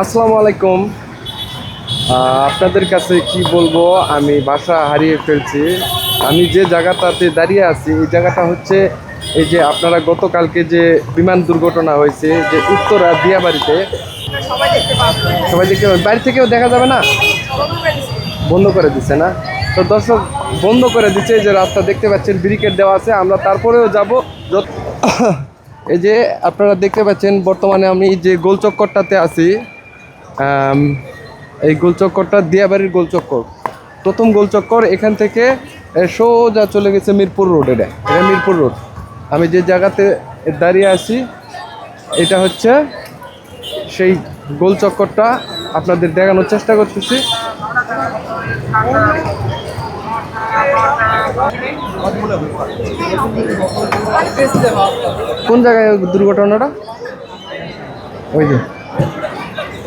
আসসালামু আলাইকুম। আপনাদের কাছে কি বলব? আমি বাসা হারিয়ে ফেলছি। আমি যে জায়গাটাতে দাঁড়িয়ে আছি, এই জায়গাটা হচ্ছে এই যে আপনারা গতকালকে যে বিমান দুর্ঘটনা হয়েছে, যে উত্তরা দিয়াবাড়িতে, সবাই দেখতে। বাড়ি থেকেও দেখা যাবে না? বন্ধ করে দিচ্ছে না? তো দর্শক, বন্ধ করে দিচ্ছে যে রাস্তা, দেখতে পাচ্ছেন ব্রিকেট দেওয়া আছে, আমরা তারপরেও যাব। এই যে আপনারা দেখতে পাচ্ছেন, বর্তমানে আমি যে গোলচক্করটাতে আছি এই গোলচক্করটা দিয়াবাড়ির গোলচক্কর। প্রথম গোলচক্কর এখান থেকে সোজা চলে গেছে মিরপুর রোড। এটা এটা মিরপুর রোড। আমি যে জায়গাতে দাঁড়িয়ে আছি, এটা হচ্ছে সেই গোল চক্করটা আপনাদের দেখানোর চেষ্টা করতেছি। কোন জায়গায় দুর্ঘটনাটা? ওই যে।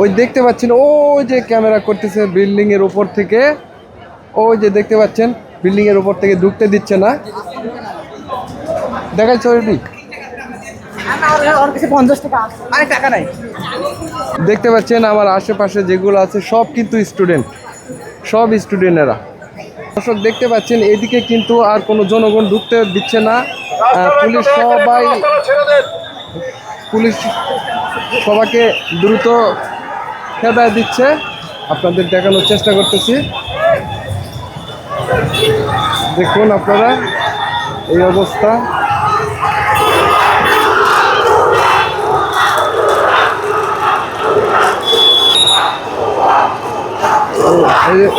ওই দেখতে পাচ্ছেন ওই যে ক্যামেরা করতেছে বিল্ডিং এর উপর থেকে। ওই যে দেখতে পাচ্ছেন বিল্ডিং এর উপর থেকে ঢুকতে দিচ্ছে না। টাকা নাই। দেখতে পাচ্ছেন আমার আশেপাশে যেগুলো আছে সব কিন্তু স্টুডেন্ট। সব স্টুডেন্টেরা। দর্শক দেখতে পাচ্ছেন এদিকে কিন্তু আর কোনো জনগণ ঢুকতে দিচ্ছে না। পুলিশ সবাই পুলিশ সবাইকে দ্রুত হেদায় দিচ্ছে। আপনাদের দেখানোর চেষ্টা করতেছি। দেখুন আপনারা এই অবস্থা।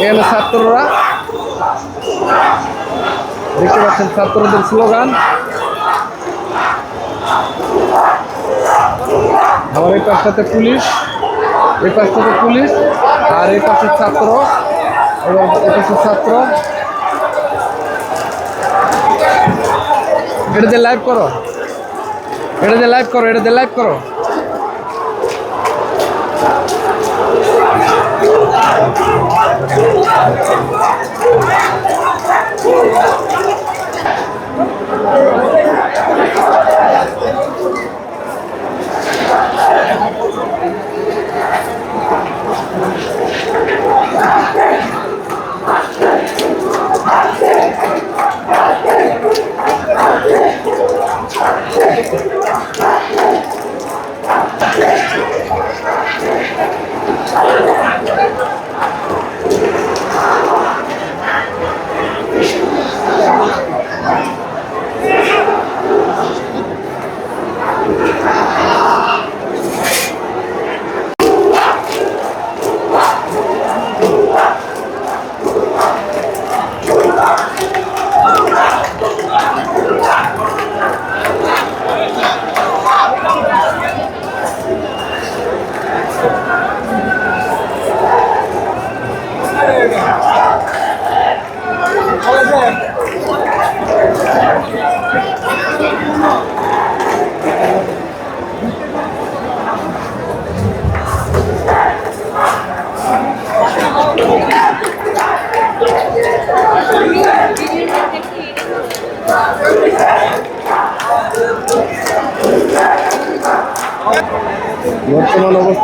এখানে ছাত্ররা, দেখতে পাচ্ছেন ছাত্রদের স্লোগান। আমার এই পাশটাতে পুলিশ। এই পাশটাতে পুলিশ আর এই পাশে ছাত্র এবং এই পাশে ছাত্র। এটা দিয়ে লাইভ করো। এটা দিয়ে লাইভ করো, এটা দিয়ে লাইভ করো।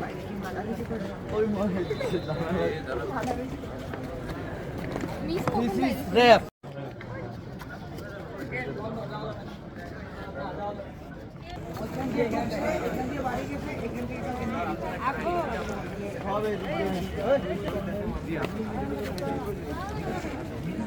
This is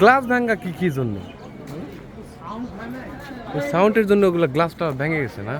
গ্লাস ভাঙ্গা কি কি জন্য? সাউন্ডের জন্য ওগুলো গ্লাসটা ভেঙে গেছে না?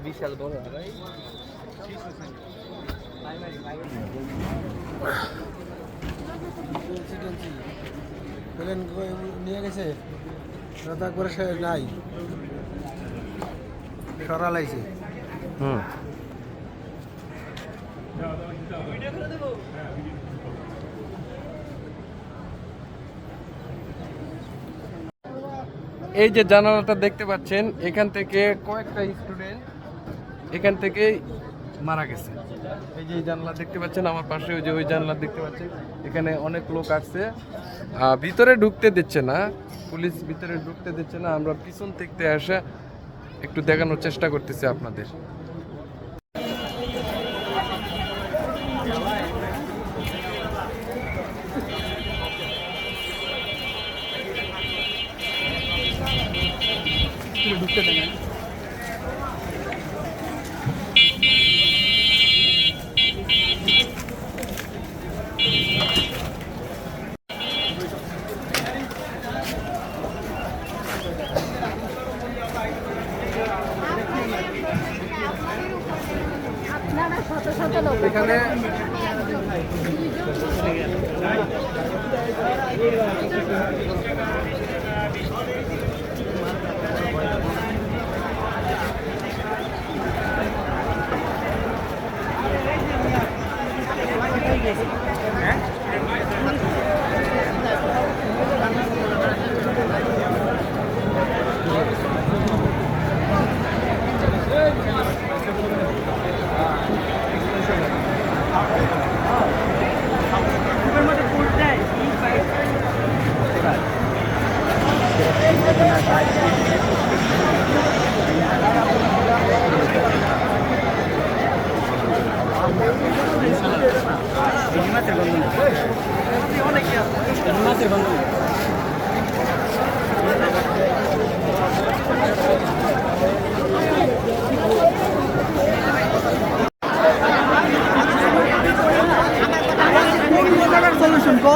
বিশাল বড় প্লেন নিয়ে গেছে? রাত একবারে সে নাই সরালাইছে হুম। এই যে জানালাটা দেখতে পাচ্ছেন, এখান থেকে কয়েকটা স্টুডেন্ট এখান থেকে মারা গেছে। এই যে জানলা দেখতে পাচ্ছেন, আমার পাশে ওই যে ওই জানলা দেখতে পাচ্ছেন, এখানে অনেক লোক আসছে। ভিতরে ঢুকতে দিচ্ছে না, পুলিশ ভিতরে ঢুকতে দিচ্ছে না, আমরা পিছন থেকে আসা একটু দেখানোর চেষ্টা করতেছি আপনাদের। এখানে সলিউশন কো?